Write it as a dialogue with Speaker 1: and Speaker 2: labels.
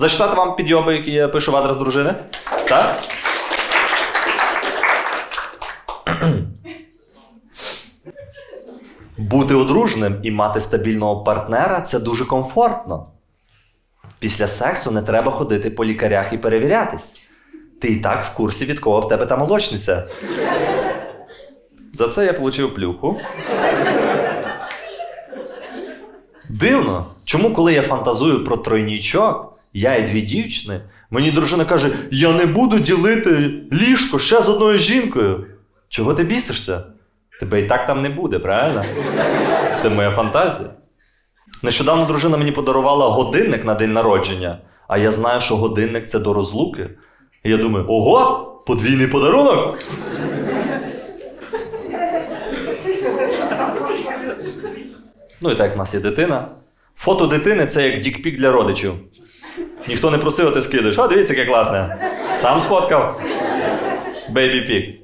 Speaker 1: Зачитати вам підйоби, які я пишу в адрес дружини? Так? Бути одруженим і мати стабільного партнера це дуже комфортно. Після сексу не треба ходити по лікарях і перевірятись. Ти і так в курсі, від кого в тебе та молочниця. За це я отримав плюху. Дивно, чому, коли я фантазую про тройнічок, я і дві дівчини, мені дружина каже: я не буду ділити ліжко ще з одною жінкою. Чого ти бісишся? Тебе і так там не буде, правильно? Це моя фантазія. Нещодавно дружина мені подарувала годинник на день народження, а я знаю, що годинник це до розлуки. І я думаю, ого, подвійний подарунок. Ну і так як в нас є дитина. Фото дитини це як дікпік для родичів. Ніхто не просив, а ти скидаєш. А, дивіться, яке класне. Сам сфоткав. Бейбі пік.